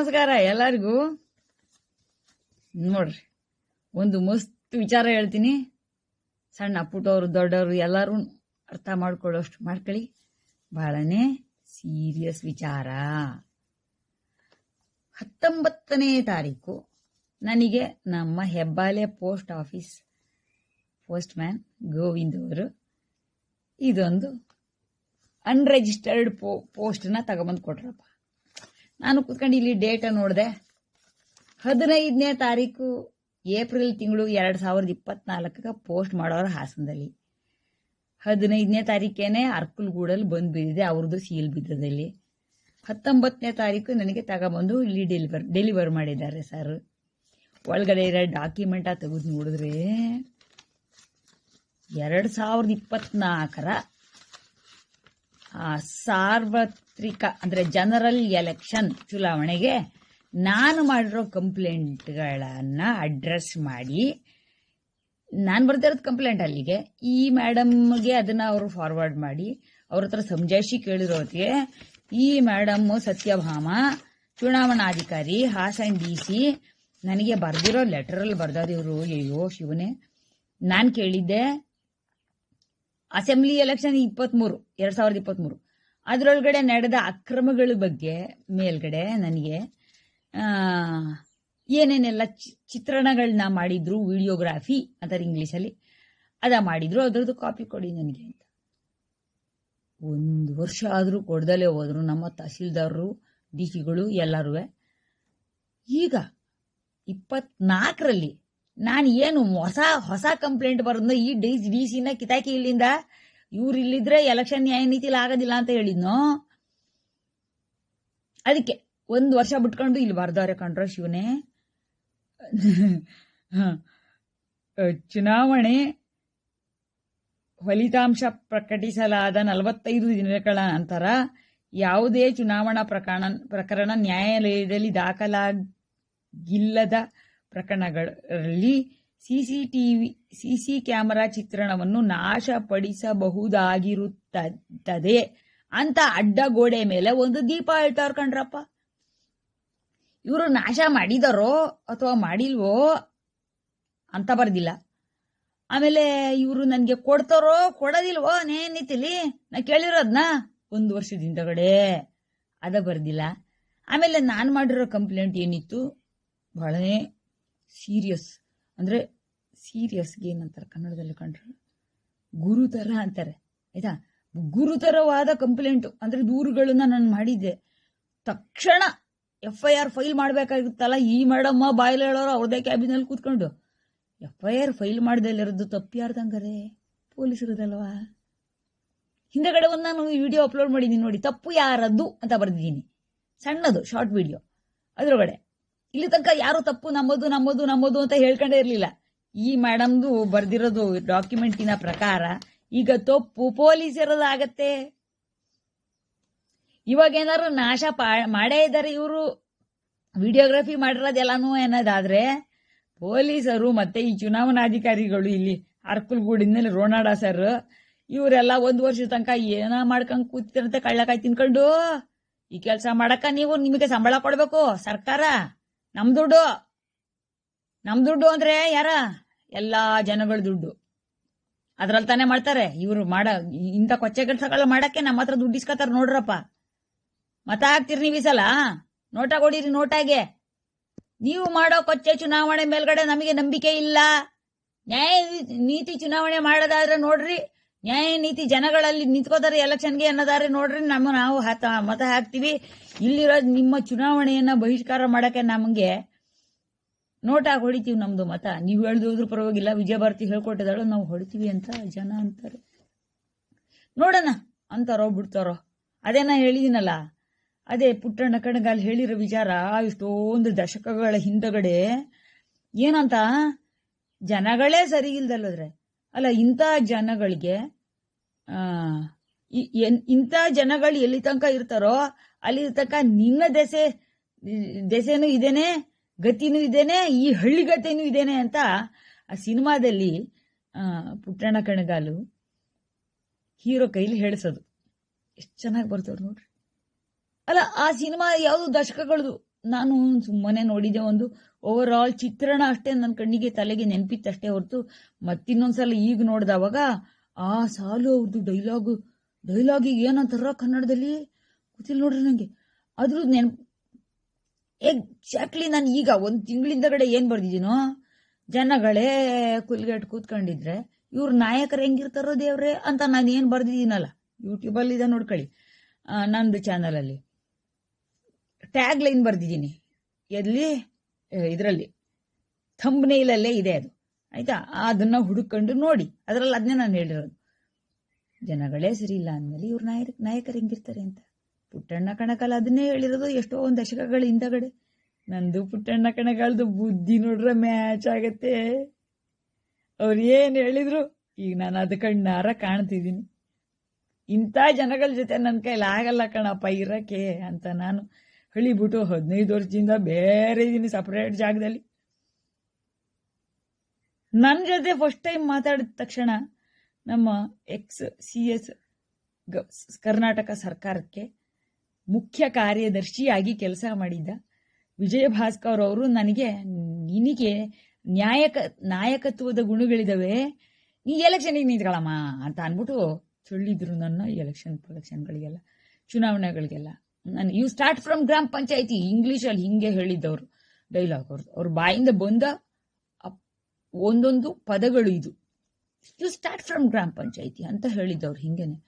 ನಮಸ್ಕಾರ ಎಲ್ಲರಿಗೂ. ನೋಡ್ರಿ, ಒಂದು ಮಸ್ತ್ ವಿಚಾರ ಹೇಳ್ತೀನಿ. ಸಣ್ಣ ಪುಟ್ಟವರು, ದೊಡ್ಡವರು ಎಲ್ಲರೂ ಅರ್ಥ ಮಾಡ್ಕೊಳ್ಳೋಷ್ಟು ಮಾಡ್ಕೊಳ್ಳಿ. ಬಹಳನೇ ಸೀರಿಯಸ್ ವಿಚಾರ. ಹತ್ತೊಂಬತ್ತನೇ ತಾರೀಕು ನನಗೆ ನಮ್ಮ Hebbale post office postman Govind ಅವರು ಇದೊಂದು ಅನ್ರೆಜಿಸ್ಟರ್ಡ್ ಪೋ ಪೋಸ್ಟ್ನ ತಗೊಂಬಂದು ಕೊಟ್ರಪ್ಪ. ನಾನು ಕೂತ್ಕೊಂಡು ಇಲ್ಲಿ ಡೇಟ ನೋಡಿದೆ. ಹದಿನೈದನೇ ತಾರೀಕು ಏಪ್ರಿಲ್ ತಿಂಗಳು ಎರಡು ಸಾವಿರದ ಇಪ್ಪತ್ನಾಲ್ಕಕ್ಕೆ ಪೋಸ್ಟ್ ಮಾಡೋರು ಹಾಸನದಲ್ಲಿ. ಹದಿನೈದನೇ ತಾರೀಕೇನೆ ಅರ್ಕಲ್ಗೂಡಲ್ಲಿ ಬಂದು ಬಿದ್ದಿದೆ ಅವ್ರದ್ದು ಸೀಲ್ ಬಿದ್ದದಲ್ಲಿ ಹತ್ತೊಂಬತ್ತನೇ ತಾರೀಕು ನನಗೆ ತಗೊಬಂದು ಇಲ್ಲಿ ಡೆಲಿವರ್ ಡೆಲಿವರ್ ಮಾಡಿದ್ದಾರೆ ಸರ್ ಒಳಗಡೆ ಇರೋ ಡಾಕ್ಯುಮೆಂಟ ತೆಗೆದು ನೋಡಿದ್ರೆ ಎರಡು ಸಾವಿರದ ಇಪ್ಪತ್ನಾಲ್ಕರ ಸಾರ್ವತ್ರಿಕ, ಅಂದರೆ ಜನರಲ್ ಎಲೆಕ್ಷನ್ ಚುನಾವಣೆಗೆ ನಾನು ಮಾಡಿರೋ ಕಂಪ್ಲೇಂಟ್ಗಳನ್ನು ಅಡ್ರೆಸ್ ಮಾಡಿ, ನಾನು ಬರ್ದಿರೋದು ಕಂಪ್ಲೇಂಟ್ ಅಲ್ಲಿಗೆ. ಈ ಮೇಡಮ್ಗೆ ಅದನ್ನು ಅವರು ಫಾರ್ವರ್ಡ್ ಮಾಡಿ, ಅವ್ರ ಹತ್ರ ಸಂಜಾಯಿಸಿ ಕೇಳಿರೋ ಹೊತ್ತಿಗೆ ಈ ಮೇಡಮ್ ಸತ್ಯಭಾಮ, ಚುನಾವಣಾಧಿಕಾರಿ, ಹಾಸನ್ ಡಿ ಸಿ, ನನಗೆ ಬರ್ದಿರೋ ಲೆಟರಲ್ಲಿ ಬರ್ದಾದಿವ್ರು ಅಯ್ಯೋ ಶಿವನೇ, ನಾನು ಕೇಳಿದ್ದೆ ಅಸೆಂಬ್ಲಿ ಎಲೆಕ್ಷನ್ ಇಪ್ಪತ್ಮೂರು, ಎರಡ್ ಸಾವಿರದ ಇಪ್ಪತ್ಮೂರು. ಅದರೊಳಗಡೆ ನಡೆದ ಅಕ್ರಮಗಳ ಬಗ್ಗೆ ಮೇಲ್ಗಡೆ ನನಗೆ ಏನೇನೆಲ್ಲ ಚಿತ್ರಣಗಳನ್ನ ಮಾಡಿದ್ರು, ವಿಡಿಯೋಗ್ರಾಫಿ ಅಂತಾರೆ ಇಂಗ್ಲೀಷಲ್ಲಿ, ಅದ ಮಾಡಿದ್ರು, ಅದರದ್ದು ಕಾಪಿ ಕೊಡಿ ನನಗೆ ಅಂತ. ಒಂದು ವರ್ಷ ಆದರೂ ಕೊಡ್ದಲೇ ಹೋದ್ರು ನಮ್ಮ ತಹಸೀಲ್ದಾರರು ಡಿ ಸಿಗಳು ಎಲ್ಲರೂ ಈಗ ಇಪ್ಪತ್ನಾಲ್ಕರಲ್ಲಿ ನಾನು ಏನು ಹೊಸ ಹೊಸ ಕಂಪ್ಲೇಂಟ್ ಬರೋದ್ನ ಈ ಡಿ ಡಿ ಸಿನ ಕಿತಾಕಿ ಇಲ್ಲಿಂದ ಇವ್ರು ಇಲ್ಲಿದ್ರೆ ಎಲೆಕ್ಷನ್ ನ್ಯಾಯ ನೀತಿಲಿ ಆಗೋದಿಲ್ಲ ಅಂತ ಹೇಳಿದ್ನೋ ಅದಕ್ಕೆ ಒಂದು ವರ್ಷ ಬಿಟ್ಕೊಂಡು ಇಲ್ಲಿ ಬರ್ದವ್ರೆ ಕಂಡ್ರ ಶಿವನೇ. ಚುನಾವಣೆ ಫಲಿತಾಂಶ ಪ್ರಕಟಿಸಲಾದ ನಲವತ್ತೈದು ದಿನಗಳ ನಂತರ ಯಾವುದೇ ಚುನಾವಣಾ ಪ್ರಕರಣ ಪ್ರಕರಣ ನ್ಯಾಯಾಲಯದಲ್ಲಿ ದಾಖಲಾಗಿಲ್ಲದ ಪ್ರಕರಣಗಳಲ್ಲಿ ಸಿಸಿಟಿವಿ, ಸಿಸಿ ಕ್ಯಾಮೆರಾ ಚಿತ್ರಣವನ್ನು ನಾಶಪಡಿಸಬಹುದಾಗಿರುತ್ತದೆ. ಅಂತ ಅಡ್ಡ ಗೋಡೆ ಮೇಲೆ ಒಂದು ದೀಪ ಹೇಳ್ತಾರ ಕಣ್ರಪ್ಪ. ಇವರು ನಾಶ ಮಾಡಿದಾರೋ ಅಥವಾ ಮಾಡಿಲ್ವೋ ಅಂತ ಬರ್ದಿಲ್ಲ. ಆಮೇಲೆ ಇವರು ನನಗೆ ಕೊಡ್ತಾರೋ ಕೊಡೋದಿಲ್ವೋ ನೇನಿತಿಲಿ ನಾ ಕೇಳಿರೋದ್ನ? ಒಂದು ವರ್ಷದಿಂದಗಡೆ ಅದ ಬರ್ದಿಲ್ಲ. ಆಮೇಲೆ ನಾನು ಮಾಡಿರೋ ಕಂಪ್ಲೇಂಟ್ ಏನಿತ್ತು? ಬಹಳನೇ ಸೀರಿಯಸ್ ಅಂದರೆ ಸೀರಿಯಸ್ಗೆ ಏನಂತಾರೆ ಕನ್ನಡದಲ್ಲಿ ಕಂಡ್ರೆ? ಗುರುತರ ಅಂತಾರೆ. ಆಯ್ತಾ? ಗುರುತರವಾದ ಕಂಪ್ಲೇಂಟು ಅಂದರೆ ದೂರುಗಳನ್ನ ನಾನು ಮಾಡಿದ್ದೆ. ತಕ್ಷಣ ಎಫ್ ಐ ಆರ್ ಫೈಲ್ ಮಾಡಬೇಕಾಗಿತ್ತಲ್ಲ, ಈ ಮೇಡಮ್ಮ ಬಾಯಲ್ಲಿ ಹೇಳೋರು ಅವ್ರದೇ ಕ್ಯಾಬಿನಲ್ಲಿ ಕೂತ್ಕೊಂಡು. ಎಫ್ ಐ ಆರ್ ಫೈಲ್ ಮಾಡ್ದಲ್ಲಿರೋದು ತಪ್ಪು ಯಾರ್ದಂಗಾರೆ ಪೊಲೀಸರದಲ್ವಾ ಹಿಂದೆಗಡೆ ಒಂದು ನಾನು ವಿಡಿಯೋ ಅಪ್ಲೋಡ್ ಮಾಡಿದ್ದೀನಿ ನೋಡಿ, ತಪ್ಪು ಯಾರದ್ದು ಅಂತ ಬರೆದಿದ್ದೀನಿ. ಸಣ್ಣದು ಶಾರ್ಟ್ ವಿಡಿಯೋ ಅದರೊಳಗಡೆ. ಇಲ್ಲಿ ತನಕ ಯಾರು ತಪ್ಪು, ನಮ್ಮದು ನಮ್ಮದು ನಮ್ಮದು ಅಂತ ಹೇಳ್ಕೊಂಡೇ ಇರಲಿಲ್ಲ. ಈ ಮೇಡಮ್ದು ಬರ್ದಿರೋದು ಡಾಕ್ಯುಮೆಂಟಿನ ಪ್ರಕಾರ ಈಗ ತಪ್ಪು ಪೊಲೀಸ್ ಇರೋದಾಗತ್ತೆ ಇವಾಗ ಏನಾದ್ರು ನಾಶ ಮಾಡೇ ಇದ್ದಾರೆ ಇವರು. ವಿಡಿಯೋಗ್ರಫಿ ಮಾಡಿರೋದೆಲ್ಲಾನು ಅನ್ನೋದಾದ್ರೆ ಪೊಲೀಸರು ಮತ್ತೆ ಈ ಚುನಾವಣಾಧಿಕಾರಿಗಳು ಇಲ್ಲಿ ಅರ್ಕಲ್ಗೂಡಿನಲ್ಲಿ ರೋನಾಡ ಸರ್ ಇವರೆಲ್ಲ ಒಂದು ವರ್ಷದ ತನಕ ಏನ ಮಾಡ್ಕೊಂಡ್ ಕೂತಿರಂತೆ ಕಳ್ಳಕಾಯಿ ತಿನ್ಕೊಂಡು? ಈ ಕೆಲಸ ಮಾಡಕ ನೀವು ನಿಮಗೆ ಸಂಬಳ ಕೊಡಬೇಕು, ಸರ್ಕಾರ. ನಮ್ ದುಡ್ಡು. ನಮ್ ದುಡ್ಡು ಅಂದ್ರೆ ಯಾರ? ಎಲ್ಲಾ ಜನಗಳ ದುಡ್ಡು. ಅದ್ರಲ್ಲಿ ತಾನೇ ಮಾಡ್ತಾರೆ. ಇವರು ಮಾಡ, ಇಂಥ ಕೊಚ್ಚೆ ಕೆಲಸಗಳು ಮಾಡಕ್ಕೆ ನಮ್ಮ ಹತ್ರ ದುಡ್ಡು ಇಸ್ಕೊತಾರ ನೋಡ್ರಪ್ಪ. ಮತ ಹಾಕ್ತಿರಿ ನೀವು ಈ ಸಲ? ನೋಟ ಕೊಡಿರಿ ನೋಟಾಗೆ. ನೀವು ಮಾಡೋ ಕೊಚ್ಚೆ ಚುನಾವಣೆ ಮೇಲ್ಗಡೆ ನಮಗೆ ನಂಬಿಕೆ ಇಲ್ಲ. ನ್ಯಾಯ ನೀತಿ ಚುನಾವಣೆ ಮಾಡೋದಾದ್ರೆ ನೋಡ್ರಿ ನ್ಯಾಯ ನೀತಿ ಜನಗಳಲ್ಲಿ ನಿಂತ್ಕೋತಾರೆ ಎಲೆಕ್ಷನ್ಗೆ ಅನ್ನೋದಾರೆ ನೋಡ್ರಿ, ನಮ್ಮ ನಾವು ಮತ ಹಾಕ್ತಿವಿ. ಇಲ್ಲಿರೋ ನಿಮ್ಮ ಚುನಾವಣೆಯನ್ನ ಬಹಿಷ್ಕಾರ ಮಾಡಕ್ಕೆ ನಮಗೆ ನೋಟಾಗಿ ಹೊಡಿತೀವಿ ನಮ್ದು ಮತ. ನೀವು ಹೇಳಿದ್ರು ಪರವಾಗಿಲ್ಲ, ವಿಜಯ ಭಾರತಿ ಹೇಳ್ಕೊಟ್ಟಿದ್ದಾಳು, ನಾವು ಹೊಡಿತೀವಿ ಅಂತ ಜನ ಅಂತಾರೆ. ನೋಡೋಣ ಅಂತಾರೋ ಬಿಡ್ತಾರೋ. ನಾ ಹೇಳಿದಿನಲ್ಲ, ಅದೇ ಪುಟ್ಟಣ್ಣ ಕಣಗಾಲ್ ಹೇಳಿರೋ ವಿಚಾರ, ಇಷ್ಟೊಂದು ದಶಕಗಳ ಹಿಂದಗಡೆ ಏನಂತ, ಜನಗಳೇ ಸರಿ ಇಲ್ದಲ್ಲದ್ರೆ. ಅಲ್ಲ, ಇಂಥ ಜನಗಳಿಗೆ ಇಂಥ ಜನಗಳು ಎಲ್ಲಿ ತನಕ ಇರ್ತಾರೋ, ಅಲ್ಲಿ ತನಕ ನಿನ್ನ ದೆಸೆ, ದೆಸೆನೂ ಇದೇನೆ, ಗತಿನೂ ಇದೇನೆ, ಈ ಹಳ್ಳಿಗತೆನೂ ಇದೇನೆ ಅಂತ ಆ ಸಿನಿಮಾದಲ್ಲಿ ಪುಟ್ಟಣ ಕಣಗಾಲು ಹೀರೋ ಕೈಲಿ ಹೇಳಿಸೋದು. ಎಷ್ಟು ಚೆನ್ನಾಗಿ ಬರ್ತವ್ರು ನೋಡ್ರಿ. ಅಲ್ಲ, ಆ ಸಿನಿಮಾ ಯಾವುದು ದಶಕಗಳದು? ನಾನು ಸುಮ್ಮನೆ ನೋಡಿದ್ದೆ ಒಂದು ಓವರ್ ಆಲ್ ಚಿತ್ರಣ ಅಷ್ಟೇ ನನ್ನ ಕಣ್ಣಿಗೆ ತಲೆಗೆ ನೆನಪಿತ್ತಷ್ಟೇ ಹೊರತು ಮತ್ತಿನ್ನೊಂದ್ಸಲ ಈಗ ನೋಡ್ದವಾಗ ಆ ಸಾಲು ಅವ್ರದ್ದು ಡೈಲಾಗು ಈಗ ಏನಂತಾರ ಕನ್ನಡದಲ್ಲಿ ಗೊತ್ತಿಲ್ಲ ನೋಡ್ರಿ ನನಗೆ ಅದ್ರ ನೆನಪು ಎಕ್ಸಾಕ್ಟ್ಲಿ ನಾನು ಈಗ ಒಂದು ತಿಂಗಳಿಂದಗಡೆ ಏನು ಬರ್ದಿದ್ದೀನೋ, ಜನಗಳೇ ಕುಲ್ಗೆಟ್ ಕೂತ್ಕೊಂಡಿದ್ರೆ ಇವ್ರ ನಾಯಕರು ಹೆಂಗಿರ್ತಾರೋ ದೇವ್ರೆ ಅಂತ ನಾನು ಏನು ಬರ್ದಿದ್ದೀನಲ್ಲ. ಯೂಟ್ಯೂಬಲ್ಲಿ ಇದೆ ನೋಡ್ಕೊಳ್ಳಿ. ನಂದು ಚಾನಲಲ್ಲಿ ಟ್ಯಾಗ್ ಲೈನ್ ಬರ್ದಿದ್ದೀನಿ. ಎಲ್ಲಿ? ಇದರಲ್ಲಿ. ಥಂಬ್ನೇಲಲ್ಲೇ ಇದೆ ಅದು. ಆಯ್ತಾ? ಅದನ್ನ ಹುಡುಕೊಂಡು ನೋಡಿ. ಅದರಲ್ಲಿ ಅದನ್ನೇ ನಾನು ಹೇಳಿರೋದು. ಜನಗಳೇ ಸರಿ ಇಲ್ಲ ಅಂದಮೇಲೆ ಇವ್ರ ನಾಯಕ, ನಾಯಕರು ಹೆಂಗಿರ್ತಾರೆ ಅಂತ. ಪುಟ್ಟಣ್ಣ ಕಣಕಾಲ ಅದನ್ನೇ ಹೇಳಿರೋದು. ಎಷ್ಟೋ ಒಂದು ದಶಕಗಳ ಹಿಂದಗಡೆ. ನಂದು ಪುಟ್ಟಣ್ಣ ಕಣಕಾಲದ ಬುದ್ಧಿ ನೋಡ್ರೆ ಮ್ಯಾಚ್ ಆಗತ್ತೆ. ಅವ್ರು ಏನು ಹೇಳಿದ್ರು? ಈಗ ನಾನು ಅದು ಕಣ್ಣಾರ ಕಾಣ್ತಿದ್ದೀನಿ. ಇಂಥ ಜನಗಳ ಜೊತೆ ನನ್ನ ಕೈಲಿ ಆಗಲ್ಲ ಕಣಪ್ಪ, ಇರಕ್ಕೆ ಅಂತ ನಾನು ಹೇಳಿಬಿಟ್ಟು ಹದಿನೈದು ವರ್ಷದಿಂದ ಬೇರೆ ಇದ್ದೀನಿ ಸಪ್ರೇಟ್ ಜಾಗದಲ್ಲಿ. ನನ್ನ ಜೊತೆ ಫಸ್ಟ್ ಟೈಮ್ ಮಾತಾಡಿದ ತಕ್ಷಣ ನಮ್ಮ ಎಕ್ಸ್ ಸಿ ಎಸ್ ಕರ್ನಾಟಕ ಸರ್ಕಾರಕ್ಕೆ ಮುಖ್ಯ ಕಾರ್ಯದರ್ಶಿಯಾಗಿ ಕೆಲಸ ಮಾಡಿದ್ದ ವಿಜಯ ಭಾಸ್ಕರ್ ಅವರು ನನಗೆ, ನಿನಗೆ ನ್ಯಾಯಕ, ನಾಯಕತ್ವದ ಗುಣಗಳಿದಾವೆ. ನೀ ಎಲೆಕ್ಷನಿಗೆ ನಿಂತ್ಕೊಳ್ಳಮ್ಮ ಅಂತ ಅಂದ್ಬಿಟ್ಟು ಚೊಳ್ಳಿದ್ರು ನನ್ನ ಎಲೆಕ್ಷನ್ ಎಲೆಕ್ಷನ್ಗಳಿಗೆಲ್ಲ ಚುನಾವಣೆಗಳಿಗೆಲ್ಲ. ನಾನು ಯು ಸ್ಟಾರ್ಟ್ ಫ್ರಮ್ ಗ್ರಾಮ ಪಂಚಾಯತಿ ಇಂಗ್ಲೀಷಲ್ಲಿ ಹಿಂಗೆ ಹೇಳಿದ್ದವ್ರು ಡೈಲಾಗ್ ಅವ್ರದ್ದು ಅವ್ರ ಬಾಯಿಂದ ಬಂದ ಒಂದೊಂದು ಪದಗಳು ಇದು. ಯು ಸ್ಟಾರ್ಟ್ ಫ್ರಮ್ ಗ್ರಾಮ ಪಂಚಾಯತಿ ಅಂತ ಹೇಳಿದ್ದವ್ರು ಹಿಂಗೇನೆ.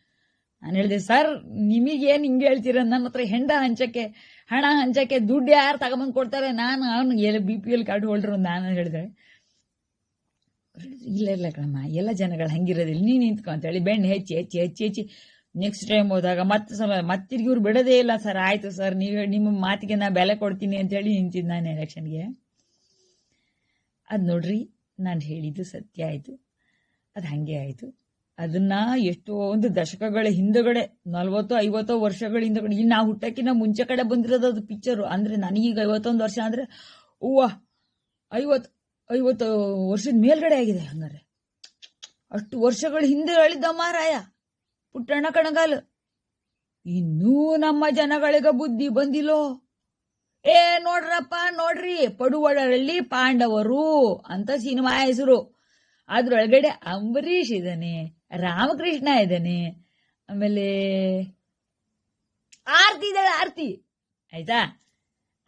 ನಾನು ಹೇಳಿದೆ, ಸರ್, ನಿಮಗೇನು ಹಿಂಗೆ ಹೇಳ್ತೀರ? ನನ್ನ ಹತ್ರ ಹೆಂಡ ಹಂಚಕ್ಕೆ, ಹಣ ಹಂಚಕ್ಕೆ ದುಡ್ಡು ಯಾರು ತಗೊಂಬಂದು ಕೊಡ್ತಾರೆ? ನಾನು ಅವನು ಎಲ್ಲ ಬಿ ಪಿ ಎಲ್ ಕಾರ್ಡ್ ಹೋಲ್ಡ್ರು ನಾನು ಹೇಳಿದೆ. ಇಲ್ಲ ಇಲ್ಲ ಕಣಮ್ಮ, ಎಲ್ಲ ಜನಗಳು ಹಂಗಿರೋದಿಲ್ಲ, ನೀನು ನಿಂತ್ಕೊ ಅಂತೇಳಿ ಬೆಣ್ಣೆ ಹೆಚ್ಚಿ ಹೆಚ್ಚಿ ಹೆಚ್ಚಿ ಹೆಚ್ಚಿ ನೆಕ್ಸ್ಟ್ ಟೈಮ್ ಹೋದಾಗ ಮತ್ತೆ ಸಮ ಮತ್ತಿರ್ಗಿ ಇವ್ರು ಬಿಡೋದೇ ಇಲ್ಲ ಸರ್ ಆಯಿತು ಸರ್ ನೀವು ನಿಮ್ಮ ಮಾತಿಗೆ ನಾ ಬೆಲೆ ಕೊಡ್ತೀನಿ ಅಂತ ಹೇಳಿ ನಿಂತಿದ್ದು ನಾನು ಎಲೆಕ್ಷನ್ಗೆ ಅದು ನೋಡ್ರಿ, ನಾನು ಹೇಳಿದ್ದು ಸತ್ಯ ಆಯಿತು. ಅದು ಹಾಗೆ ಆಯಿತು. ಅದನ್ನ ಎಷ್ಟೋ ಒಂದು ದಶಕಗಳ ಹಿಂದಗಡೆ, ನಲ್ವತ್ತೋ, ಐವತ್ತೋ ವರ್ಷಗಳ ಹಿಂದಗಡೆ, ಇನ್ನು ನಾವು ಹುಟ್ಟಕ್ಕಿಂತ ಮುಂಚೆ ಕಡೆ ಬಂದಿರೋದು ಅದು ಪಿಕ್ಚರು ಅಂದರೆ ನನಗೀಗ ಐವತ್ತೊಂದು ವರ್ಷ ಅಂದರೆ ಹೂವ, ಐವತ್ತು ಐವತ್ತು ವರ್ಷದ ಮೇಲ್ಗಡೆ ಆಗಿದೆ ಹಂಗಾರೆ. ಅಷ್ಟು ವರ್ಷಗಳ ಹಿಂದೆ ಹೇಳಿದ್ದ ಮಾರಾಯ. ಪುಟ್ಟಣ್ಣ ಕಣಗಾಲ್, ಇನ್ನೂ ನಮ್ಮ ಜನಗಳಿಗ ಬುದ್ಧಿ ಬಂದಿಲ್ಲೋ? ಏ, ನೋಡ್ರಪ್ಪ, ನೋಡ್ರಿ, ಪಡುವಳರಲ್ಲಿ ಪಾಂಡವರು ಅಂತ ಸಿನಿಮಾ ಹೆಸರು. ಅದ್ರೊಳಗಡೆ ಅಂಬರೀಷ್ ಇದ್ದಾನೆ ರಾಮಕೃಷ್ಣ ಇದ್ದಾನೆ ಆಮೇಲೆ ಆರ್ತಿ ಇದ್ದಾಳೆ, ಆರ್ತಿ. ಆಯ್ತಾ?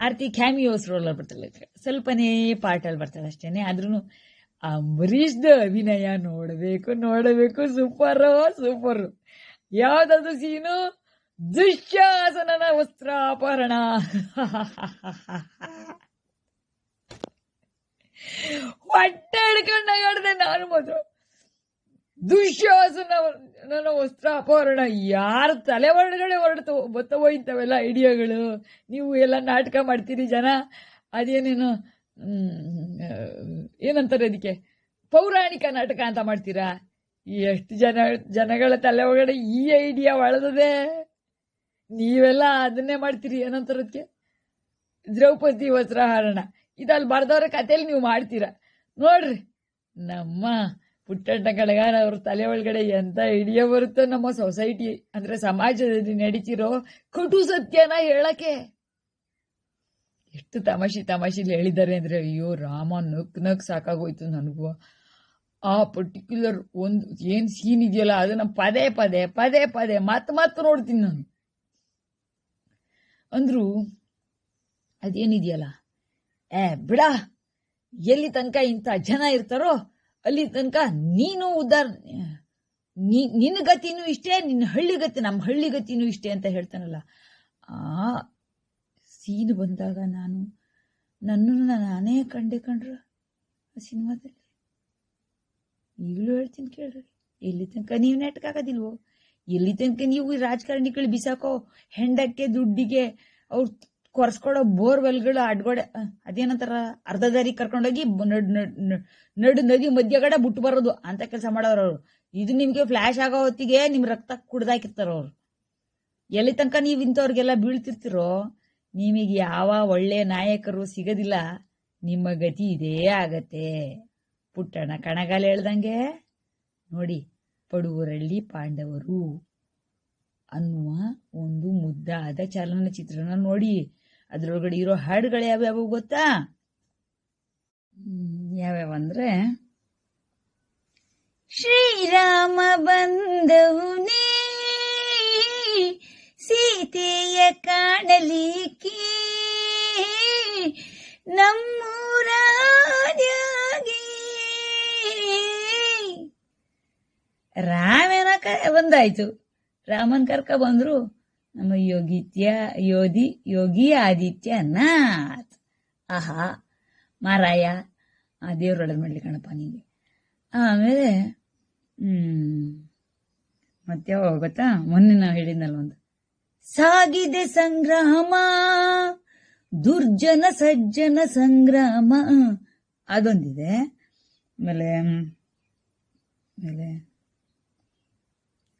ಆರ್ತಿ ಕ್ಯಾಮಿಯೋಸ್ ರೋಲ್ ಬರ್ತಾಳೆ ಸ್ವಲ್ಪನೇ ಪಾರ್ಟಲ್ಲಿ ಬರ್ತಾಳೆ ಅಷ್ಟೇನೆ. ಆದ್ರೂ ಅಂಬರೀಷ್ದ ಅಭಿನಯ ನೋಡಬೇಕು ನೋಡಬೇಕು, ಸೂಪರ್ ಸೂಪರ್. ಯಾವ್ದದು ಸೀನು? ದುಶ್ಯಾಸನನ ವಸ್ತ್ರಾಪರಣ. ಹೊಟ್ಟೆ ಹಿಡ್ಕೊಂಡು ನಗಾಡ್ದೆ ನಾನು ಮಾತ್ರ. ದುಶ್ಯಾಸನ ನನ್ನ ವಸ್ತ್ರಾಪರಣ. ಯಾರ ತಲೆ ಹೊರಡ್ಗಳೇ ಹೊರಡ್ತು ಬತ್ತವೋ ಇಂಥವೆಲ್ಲ ಐಡಿಯಾಗಳು ನೀವು ಎಲ್ಲ ನಾಟಕ ಮಾಡ್ತೀರಿ ಜನ. ಅದೇನೇನು? ಏನಂತಾರೆ ಅದಕ್ಕೆ? ಪೌರಾಣಿಕ ನಾಟಕ ಅಂತ ಮಾಡ್ತೀರಾ? ಎಷ್ಟು ಜನ, ಜನಗಳ ತಲೆ ಒಳಗಡೆ ಈ ಐಡಿಯಾ ಒಳದದೆ. ನೀವೆಲ್ಲ ಅದನ್ನೇ ಮಾಡ್ತೀರಿ, ಏನಂತಾರೆ ಅದಕ್ಕೆ? ದ್ರೌಪದಿ ವಸ್ತ್ರಹರಣ ಇದಲ್ಲಿ ಬರ್ದವ್ರ ಕಥೆಯಲ್ಲಿ ನೀವು ಮಾಡ್ತೀರಾ? ನೋಡ್ರಿ, ನಮ್ಮ ಪುಟ್ಟಣ್ಣ ಕಡಗಾರ ಅವ್ರ ತಲೆ ಒಳಗಡೆ ಎಂತ ಐಡಿಯಾ ಬರುತ್ತೋ ನಮ್ಮ ಸೊಸೈಟಿ ಅಂದ್ರೆ ಸಮಾಜದಲ್ಲಿ ನಡೀತಿರೋ ಕಟು ಸತ್ಯನ ಹೇಳಕ್ಕೆ. ಎಷ್ಟು ತಮಾಷೆ ತಮಾಷೆಲಿ ಹೇಳಿದ್ದಾರೆ ಅಂದ್ರೆ, ಅಯ್ಯೋ, ರಾಮ ನಕ್ ನಕ್ ಸಾಕಾಗೋಯ್ತು ನನಗೂ. ಆ ಪರ್ಟಿಕ್ಯುಲರ್ ಒಂದು ಏನು ಸೀನ್ ಇದೆಯಲ್ಲ ಅದನ್ನು ಪದೇ ಪದೇ ಪದೇ ಪದೇ ಮತ್ತೆ ಮತ್ತೆ ನೋಡ್ತೀನಿ ನಾನು. ಅಂದ್ರು, ಅದೇನಿದೆಯಲ್ಲ? ಏ, ಬಿಡ! ಎಲ್ಲಿ ತನಕ ಇಂಥ ಜನ ಇರ್ತಾರೋ, ಅಲ್ಲಿ ತನಕ ನೀನು ಉದ್ದಾರ ನಿನ್ನ ಗತಿನೂ ಇಷ್ಟೇ ನಿನ್ನ ಹಳ್ಳಿ ಗತಿ ನಮ್ಮ ಹಳ್ಳಿ ಗತಿನೂ ಇಷ್ಟೇ ಅಂತ ಹೇಳ್ತಾನಲ್ಲ. ಆ ಸೀನ್ ಬಂದಾಗ ನಾನು, ನನ್ನನ್ನು ನಾನೇ ಕಂಡೆ ಕಂಡ್ರ ಆ ಸಿನಿಮಾದಲ್ಲಿ? ಈಗಲೂ ಹೇಳ್ತೀನಿ ಕೇಳ್ರಿ. ಎಲ್ಲಿ ತನಕ ನೀವು ನೆಟ್ಕಾಗೋದಿಲ್ವೋ ಎಲ್ಲಿ ತನಕ ನೀವು ರಾಜಕಾರಣಿಗಳು ಬಿಸಾಕೋ ಹೆಂಡಕ್ಕೆ, ದುಡ್ಡಿಗೆ, ಅವ್ರು ಕೊರ್ಸ್ಕೊಡೋ ಬೋರ್ವೆಲ್ಗಳು ಅಡ್ಗೋಡೆ ಅದೇನಂತಾರ, ಅರ್ಧ ದಾರಿ ಕರ್ಕೊಂಡೋಗಿ ನಡ್- ನಡು ನದಿ ಮಧ್ಯಗಡೆ ಬಿಟ್ಟು ಬರೋದು ಅಂತ ಕೆಲಸ ಮಾಡೋರು ಅವರು. ಇದು ನಿಮಗೆ ಫ್ಲ್ಯಾಶ್ ಆಗೋ ಹೊತ್ತಿಗೆ ನಿಮ್ಮ ರಕ್ತ ಕುಡ್ದಾಕಿರ್ತಾರ ಅವರು. ಎಲ್ಲಿ ತನಕ ನೀವು ಇಂಥವ್ರಿಗೆಲ್ಲ ಬೀಳ್ತಿರ್ತಿರೋ ನಿಮಗೆ ಯಾವ ಒಳ್ಳೆ ನಾಯಕರು ಸಿಗೋದಿಲ್ಲ, ನಿಮ್ಮ ಗತಿ ಇದೇ ಆಗತ್ತೆ. ಪುಟ್ಟಣ ಕಣಗಾಲ ಹೇಳ್ದಂಗೆ? ನೋಡಿ, ಪಡುವರಳ್ಳಿ ಪಾಂಡವರು ಅನ್ನುವ ಒಂದು ಮುದ್ದಾದ ಚಲನಚಿತ್ರನ ನೋಡಿ. ಅದರೊಳಗಡೆ ಇರೋ ಹಾಡುಗಳು ಯಾವ್ಯಾವ ಗೊತ್ತಾ? ಯಾವ್ಯಾವ ಅಂದ್ರೆ, ಶ್ರೀರಾಮ ಬಂದವುನೇ ಸೀತೆಯ ಕಾಣಲಿಕ್ಕೆ ನಮ್ಮೂರ ರಾಮನ ಕ ಬಂದಾಯ್ತು. ರಾಮನ್ ಕರ್ಕ ಬಂದ್ರು. ನಮ್ಮ ಯೋಗಿತ್ಯ, ಯೋಧಿ, ಯೋಗಿ ಆದಿತ್ಯ ನಾಥ್ ಆಹಾ, ಮಾರಾಯ. ಆ ದೇವ್ರೊಳಗೆ ಮಾಡ್ಲಿ ಕಣಪ್ಪ ನಿಂಗೆ. ಆಮೇಲೆ, ಹ್ಮ್, ಮತ್ತೆ ಗೊತ್ತಾ? ಮೊನ್ನೆ ನಾವು ಹೇಳಿದ್ನಲ್ಲ ಒಂದು. ಸಾಗಿದೆ ಸಂಗ್ರಾಮ ದುರ್ಜನ ಸಜ್ಜನ ಸಂಗ್ರಾಮ ಅದೊಂದಿದೆ. ಆಮೇಲೆ ಆಮೇಲೆ,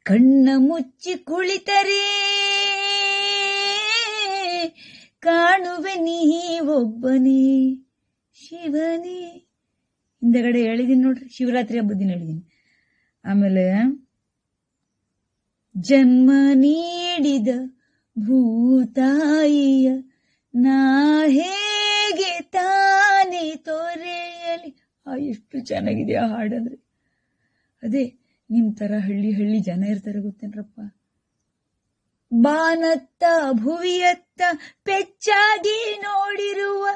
ಕಣ್ಣ ಮುಚ್ಚಿ ಕುಳಿತರೆ, ಕಾಣುವೆ ನೀವೊಬ್ಬನೇ, ಶಿವನೇ. ಹಿಂದಗಡೆ ಹೇಳಿದೀನಿ ನೋಡ್ರಿ, ಶಿವರಾತ್ರಿ ಹಬ್ಬದ ದಿನ ಹೇಳಿದೀನಿ. ಆಮೇಲೆ, ಜನ್ಮ ನೀಡಿದ ಭೂತಾಯಿಯ ನಾ ಹೇಗೆ ತಾನೆ ತೊರೆಯಲಿ? ಆ, ಎಷ್ಟು ಚೆನ್ನಾಗಿದೆ ಆ ಹಾಡಂದ್ರೆ. ಅದೇ, ನಿಮ್ ತರ ಹಳ್ಳಿ ಹಳ್ಳಿ ಜನ ಇರ್ತಾರೆ ಗೊತ್ತೇನ್ರಪ್ಪ. ಬಾನತ್ತ, ಭುವಿಯತ್ತ ಪೆಚ್ಚಾಗಿ ನೋಡಿರುವ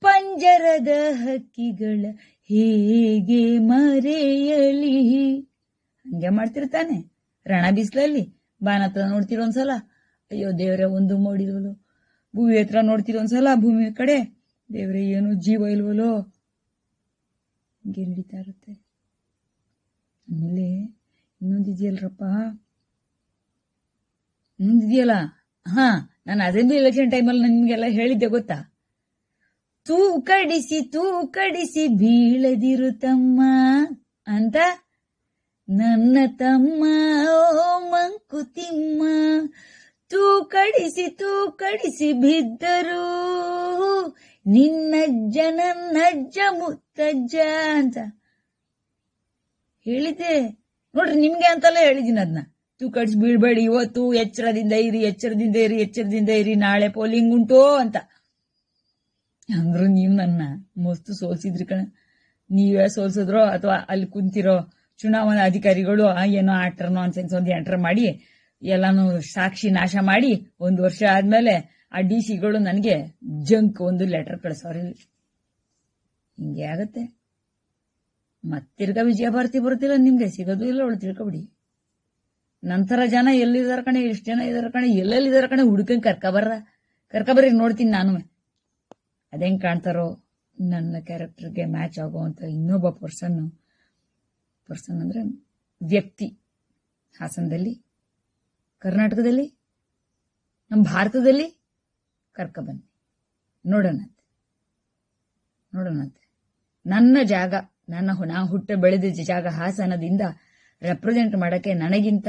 ಪಂಜರದ ಹಕ್ಕಿಗಳ ಹೇಗೆ ಮರೆಯಲಿ? ಹಂಗೆ ಮಾಡ್ತಿರ್ತಾನೆ ರಣ ಬಿಸಿಲಲ್ಲಿ ಬಾನತ್ತ ನೋಡ್ತಿರೋ ಒಂದ್ಸಲ. ಅಯ್ಯೋ, ದೇವ್ರೆ, ಒಂದು ಮಾಡಿದ್ವಲು. ಭೂಮಿ ಹತ್ರ ನೋಡ್ತಿರೋ ಒಂದ್ಸಲ, ಭೂಮಿ ಕಡೆ. ದೇವ್ರೆ, ಏನು ಜೀವ ಇಲ್ವಲ್ಲೋ ಹಿಂಗೆ ನಡೀತಾ ಇರುತ್ತೆ. ಆಮೇಲೆ ಇನ್ನೊಂದಿದೆಯಲ್ರಪ್ಪ ಇನ್ನೊಂದಿದೆಯಲ್ಲ ಹಾ, ನಾನು ಅಸೆಂಬ್ಲಿ ಎಲೆಕ್ಷನ್ ಟೈಮಲ್ಲಿ ನಿಮ್ಗೆಲ್ಲ ಹೇಳಿದ್ದೆ, ಗೊತ್ತಾ? ತೂಕಡಿಸಿ ತೂಕಡಿಸಿ ಬೀಳದಿರು ತಮ್ಮ ಅಂತ. ನನ್ನ ತಮ್ಮ, ಓ ಮಂಕುತಿಮ್ಮ. ತೂ ಕಡಿಸಿ ತೂ ಕಡಿಸಿ ಬಿದ್ದರು. ನಿನ್ನಜ್ಜ ನನ್ನಜ್ಜ ಮುತ್ತಜ್ಜ ಅಂತ ಹೇಳಿದ್ದೆ. ನೋಡ್ರಿ, ನಿಮ್ಗೆ ಅಂತಲೇ ಹೇಳಿದ್ದೀನಿ ಅದನ್ನ ತೂಕಡಿಸಿ ಬೀಳ್ಬೇಡಿ, ಇವತ್ತು ಎಚ್ಚರದಿಂದ ಇರಿ ಎಚ್ಚರದಿಂದ ಇರಿ ಎಚ್ಚರದಿಂದ ಇರಿ, ನಾಳೆ ಪೋಲಿಂಗ್ ಉಂಟು ಅಂತ. ಅಂದ್ರು ನೀವ್ ನನ್ನ ಮಸ್ತು ಸೋಲ್ಸಿದ್ರಿ ಕಣ. ನೀವೇ ಸೋಲ್ಸಿದ್ರೋ ಅಥವಾ ಅಲ್ಲಿ ಕುಂತಿರೋ ಚುನಾವಣಾ ಅಧಿಕಾರಿಗಳು ಏನೋ ಆಟರ್ ನಾನ್ಸೆನ್ಸ್ ಒಂದು ಎಂಟರ್ ಮಾಡಿ ಎಲ್ಲಾನು ಸಾಕ್ಷಿ ನಾಶ ಮಾಡಿ ಒಂದು ವರ್ಷ ಆದ್ಮೇಲೆ ಆ ಡಿ ಸಿಗಳು ನನಗೆ ಜಂಕ್ ಒಂದು ಲೆಟರ್ ಕಳಿಸೋರಿ ಹಿಂಗೆ ಆಗತ್ತೆ. ಮತ್ತಿರ್ಗ ವಿಜಯ ಭಾರತಿ ಬರುತ್ತಿಲ್ಲ ನಿಮ್ಗೆ, ಸಿಗೋದು ಇಲ್ಲ ಅವಳು ತಿಳ್ಕೊಬಿಡಿ. ನಂತರ ಜನ ಎಲ್ಲಿದಾರ ಕಣೆ, ಎಷ್ಟು ಜನ ಇದಾರ ಕಣೆ, ಎಲ್ಲೆಲ್ಲಿದಾರ ಕಣೆ, ಹುಡುಕಂಗ್ ಕರ್ಕ ಬರ್ರ. ಕರ್ಕ ಬರ್ರಿ, ನೋಡ್ತೀನಿ ನಾನು. ಅದೇಂಗ್ ಕಾಣ್ತಾರೋ, ನನ್ನ ಕ್ಯಾರೆಕ್ಟರ್ಗೆ ಮ್ಯಾಚ್ ಆಗುವಂತ ಇನ್ನೊಬ್ಬ ಪರ್ಸನ್ ಪರ್ಸನ್ ಅಂದ್ರೆ ವ್ಯಕ್ತಿ ಹಾಸನದಲ್ಲಿ. ಕರ್ನಾಟಕದಲ್ಲಿ ನಮ್ಮ ಭಾರತದಲ್ಲಿ ಕರ್ಕ ಬನ್ನಿ. ನೋಡೋಣಂತೆ. ನೋಡೋಣಂತೆ. ನನ್ನ ಜಾಗ, ನನ್ನ ನಾ ಹುಟ್ಟ ಬೆಳೆದ ಜಾಗ ಹಾಸನದಿಂದ ರೆಪ್ರೆಸೆಂಟ್ ಮಾಡಕ್ಕೆ ನನಗಿಂತ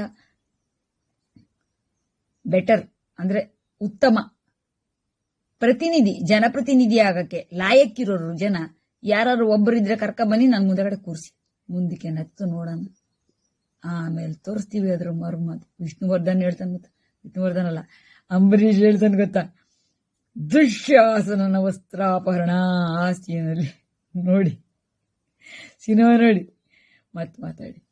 ಬೆಟರ್ ಅಂದ್ರೆ ಉತ್ತಮ ಪ್ರತಿನಿಧಿ, ಜನಪ್ರತಿನಿಧಿ ಆಗಕ್ಕೆ ಲಾಯಕ್ಕಿರೋರು ಜನ ಯಾರು ಒಬ್ಬರಿದ್ರೆ ಕರ್ಕ ಬನ್ನಿ, ನಾನು ಮುಂದಗಡೆ ಕೂರಿಸಿ. ಮುಂದಕ್ಕೆ ನತ್ತು ನೋಡೋಣ. ಆಮೇಲೆ ತೋರಿಸ್ತೀವಿ ಅದ್ರ ಮರ್ಮ ವಿಷ್ಣುವರ್ಧನ್ ಹೇಳ್ತಾನೆ ಗೊತ್ತ? ವಿಷ್ಣುವರ್ಧನ್ ಅಲ್ಲ, ಅಂಬರೀಷ್ ಹೇಳ್ತಾನೆ ಗೊತ್ತಾ? ದುಶ್ಯಾಸನ ವಸ್ತ್ರಾಪಹರಣ ಆಸ್ತಿಯಲ್ಲಿ ನೋಡಿ. ಸಿನಿಮಾ ನೋಡಿ. ಮತ್ ಮಾತಾಡಿ.